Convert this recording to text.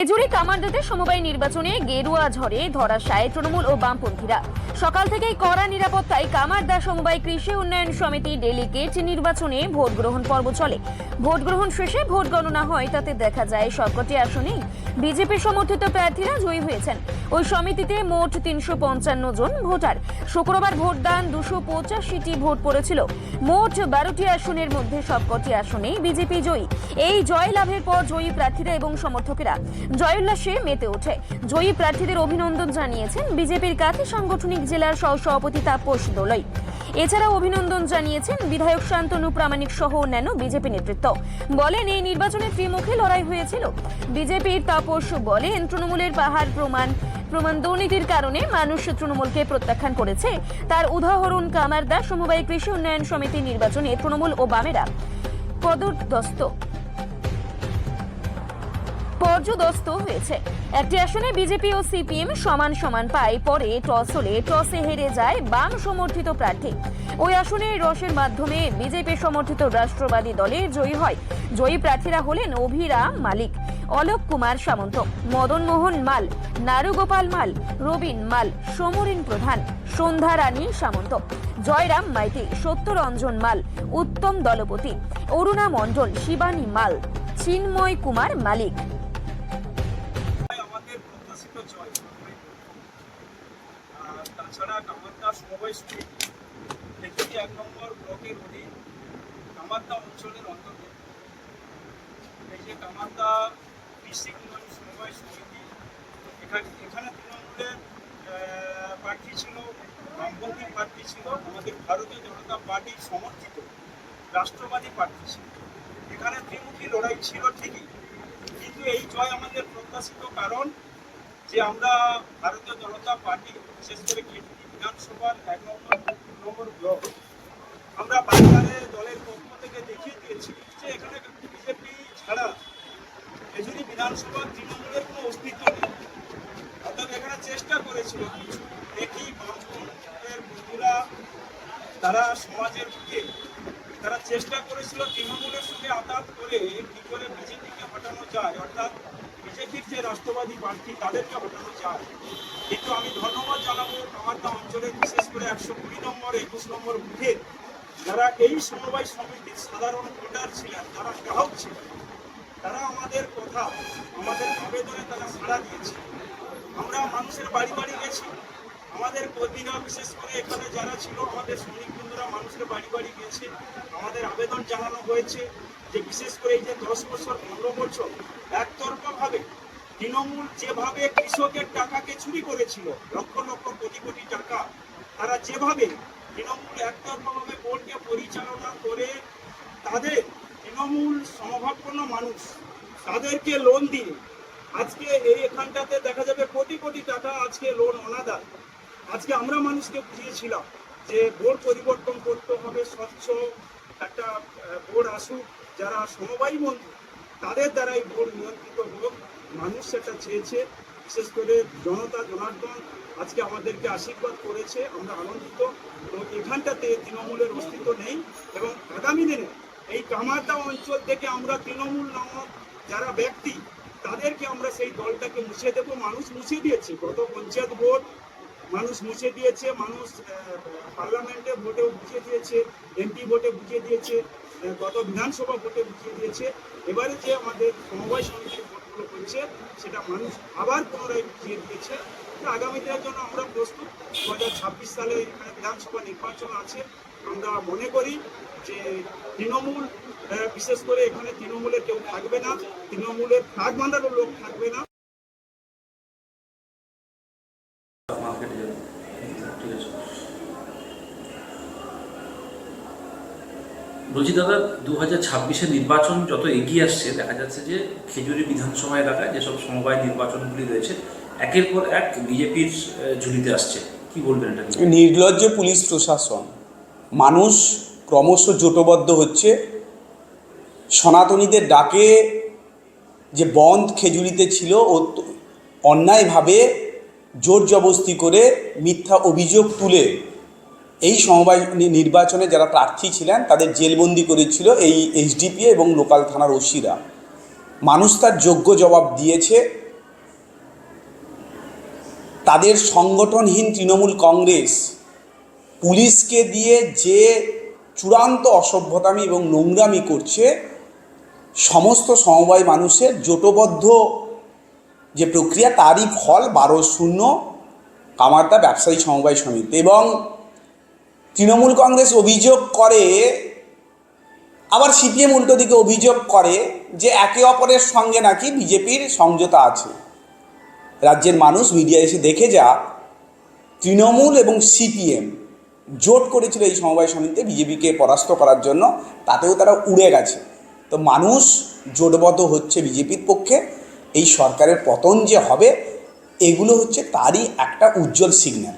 খেজুরি কামারদাতে সমবায় নির্বাচনে গেরুয়া ঝড়ে ধরাশায় তৃণমূল ও বামপন্থীরা। সকাল থেকেই কড়া নিরাপত্তায় কামারদা সমবায় কৃষি উন্নয়ন সমিতি ডেলিগেট নির্বাচনে ভোট গ্রহণ পর্ব চলে। ভোট গ্রহণ শেষে ভোট গণনা হয়, তাতে দেখা যায় সবকটি আসনেই বিজেপি সমর্থিত প্রার্থীরা জয়ী হয়েছেন। ওই সমিতিতে মোট তিনশো পঞ্চান্ন জন ভোটার। শুক্রবার ভোটদান দুশো পঁচাশিটি ভোট পড়েছিল। মোট বারোটি আসনের মধ্যে সবকটি আসনেই বিজেপি জয়ী। এই জয় লাভের পর জয়ী প্রার্থীরা এবং সমর্থকেরা জয়োল্লাসে মেতে ওঠে। জয়ী প্রার্থীদের অভিনন্দন জানিয়েছেন বিজেপির কাছে সাংগঠনিক জেলার সহসভাপতি তাপস দোলই। এছাড়াও অভিনন্দন জানিয়েছেন বিধায়ক শান্তনু প্রামাণিক সহ অন্যান্য বিজেপি নেতৃত্ব। বলেন, এই নির্বাচনে ত্রিমুখী লড়াই হয়েছিল। বিজেপির তাপস বলেন, তৃণমূলের পাহাড় প্রমাণ প্রমাণ দুর্নীতির কারণে মানুষ তৃণমূলকে প্রত্যাখ্যান করেছে। তার উদাহরণ কামারদা সমবায় কৃষি উন্নয়ন সমিতি নির্বাচনে তৃণমূল ও বামেরা পদদস্ত পর্যদস্ত হয়েছে। একটি আসনে বিজেপি ও সিপিএম সমান সমান পায় পরে টস হলে টসে হেরে যায় বাম সমর্থিত প্রার্থী। ওই আসনে রসের মাধ্যমে বিজেপি সমর্থিত রাষ্ট্রবাদী দলে জয়ী হয়। জয়ী প্রার্থীরা হলেন অভিরাম মালিক, অলোক কুমার সামন্ত, মদন মোহন মাল, নারুগোপাল মাল, রবিন মাল, সমরিন প্রধান, সন্ধ্যা রানী সামন্ত, জয়রাম মাইতি, সত্যরঞ্জন মাল, উত্তম দলপতি, অরুণা মণ্ডল, শিবানী মাল, চিন্ময় কুমার মালিক। তাছাড়া কামারদা সমবায় সমিতি পৃথিবী এক নম্বর ব্লকের অধীন কামারদা অঞ্চলের অন্তর্গত। এই যে কামারদা কৃষি উন্নয়ন সমবায় সমিতি এখানে এখানে তৃণমূলের প্রার্থী ছিল, বামপন্থী প্রার্থী ছিল, আমাদের ভারতীয় জনতা পার্টির সমর্থিত রাষ্ট্রবাদী প্রার্থী ছিল। এখানে ত্রিমুখী লড়াই ছিল ঠিকই, কিন্তু এই জয় আমাদের প্রত্যাশিত কারণ যে আমরা ভারতীয় জনতা পার্টি, বিশেষ করে কেন্দ্রীয় বিধানসভার এক নম্বর নম্বর ব্লক, আমরা বাজারে দলের পক্ষ থেকে দেখিয়ে দিয়েছি যে এখানে বিজেপি ছাড়া খেজুরি বিধানসভা তৃণমূলের কোনো অস্তিত্ব নেই। অর্থাৎ এখানে চেষ্টা করেছিল কিছু দেখি বামপন্থের বন্ধুরা, তারা সমাজের বুকে, তারা চেষ্টা করেছিল তৃণমূলের সঙ্গে আঘাত করে কি করে বিজেপিকে হটানো যায়। অর্থাৎ বিজেপির যে রাষ্ট্রবাদী প্রার্থী তাদেরকে হটানো যায় কিন্তু আমি ধন্যবাদ জানাব কামারদা অঞ্চলের, বিশেষ করে একশো কুড়ি নম্বর, একুশ নম্বর বুথে যারা এই সমবায় সমিতির সাধারণ ভোটার ছিলেন তারা গ্রাহক ছিলেন, তারা আমাদের কথা, আমাদের আবেদনে তারা সাড়া দিয়েছে। আমরা মানুষের বাড়ি বাড়ি গেছি। আমাদের কর্মীরা, বিশেষ করে এখানে যারা ছিল, আমাদের সৈনিক বন্ধুরা মানুষের বাড়ি বাড়ি গিয়েছে আমাদের আবেদন জানানো হয়েছে। যে বিশেষ করে এই যে দশ বছর, পনেরো বছর একতরফা ভাবে তৃণমূল যেভাবে কৃষকের টাকাকে চুরি করেছিল, লক্ষ লক্ষ কোটি কোটি টাকা, তারা যেভাবে তৃণমূল একতরফা ভাবে বোর্ডকে পরিচালনা করে তাদের তৃণমূল সমভাবপন্ন মানুষ তাদেরকে লোন দিয়ে, আজকে এই এখানটাতে দেখা যাবে কোটি কোটি টাকা আজকে লোন অনাদার আজকে আমরা মানুষকে বুঝিয়েছিলাম যে বোর্ড পরিবর্তন করতে হবে, স্বচ্ছ একটা বোর্ড আসুক, যারা সমবায়ী বন্ধু, তাদের দ্বারাই বোর্ড নিয়ন্ত্রিত হোক। মানুষ সেটা চেয়েছে, বিশেষ করে জনতা, জনার্দন আজকে আমাদেরকে আশীর্বাদ করেছে, আমরা আনন্দিত। তো এখানটাতে তৃণমূলের অস্তিত্ব নেই। এবং আগামী দিনে এই কামারদা অঞ্চল থেকে আমরা তৃণমূল নামক যারা ব্যক্তি, তাদেরকে আমরা সেই দলটাকে মুছে দেবো। মানুষ মুছে দিয়েছে। গত পঞ্চায়েত ভোট মানুষ মুছে দিয়েছে। মানুষ পার্লামেন্টে ভোটেও মুছে দিয়েছে। এমপি ভোটে বুঝিয়ে দিয়েছে গত বিধানসভা ভোটে বুঝিয়ে দিয়েছে। এবারে যে আমাদের সমবায় সমিতির ভোটগুলো করছে সেটা মানুষ আবার পুনরায় বুঝিয়ে দিয়েছে। আগামী দিনের জন্য আমরা প্রস্তুত, দু হাজার ছাব্বিশ সালে এখানে বিধানসভা নির্বাচন আছে, আমরা মনে করি যে তৃণমূল বিশেষ করে এখানে তৃণমূলের কেউ থাকবে না তৃণমূলের ফ্লাগ বাঁধারও লোক থাকবে না মার্কেটে যাবে ঠিক আছে বলছি দাদা দু হাজার ছাব্বিশের নির্বাচন যত এগিয়ে আসছে, দেখা যাচ্ছে যে খেজুরি বিধানসভা এলাকায় যেসব সমবায় নির্বাচনগুলি রয়েছে, একের পর এক বিজেপির ঝুলিতে আসছে। কি বলবেন এটা নির্লজ্জ পুলিশ প্রশাসন। মানুষ ক্রমশ জোটবদ্ধ হচ্ছে। সনাতনীদের ডাকে যে বন্ধ খেজুরিতে ছিল, ও অন্যায়ভাবে জোর জবস্তি করে মিথ্যা অভিযোগ তুলে এই সমবায় নির্বাচনে যারা প্রার্থী ছিলেন, তাদের জেলবন্দি করেছিল এই এইচডিপি এবং লোকাল থানার ওসিরা। মানুষ তার যোগ্য জবাব দিয়েছে। তাদের সংগঠনহীন তৃণমূল কংগ্রেস পুলিশকে দিয়ে যে চূড়ান্ত অসভ্যতামি এবং নোংরামি করছে, সমস্ত সমবায় মানুষের জোটবদ্ধ যে প্রক্রিয়া, তারই ফল বারো শূন্য কামারদা ব্যবসায়ী সমবায় সমিতি। এবং তৃণমূল কংগ্রেস অভিযোগ করে, আবার সিপিএম উল্টো দিকে অভিযোগ করে যে একে অপরের সঙ্গে নাকি বিজেপির সমঝোতা আছে। রাজ্যের মানুষ মিডিয়া এসে দেখে যা, তৃণমূল এবং সিপিএম জোট করেছিল এই সমবায় সমিতিতে বিজেপিকে পরাস্ত করার জন্য, তাতেও তারা উড়ে গেছে। তো মানুষ জোটবদ্ধ হচ্ছে বিজেপির পক্ষে, এই সরকারের পতন যে হবে, এগুলো হচ্ছে তারই একটা উজ্জ্বল সিগন্যাল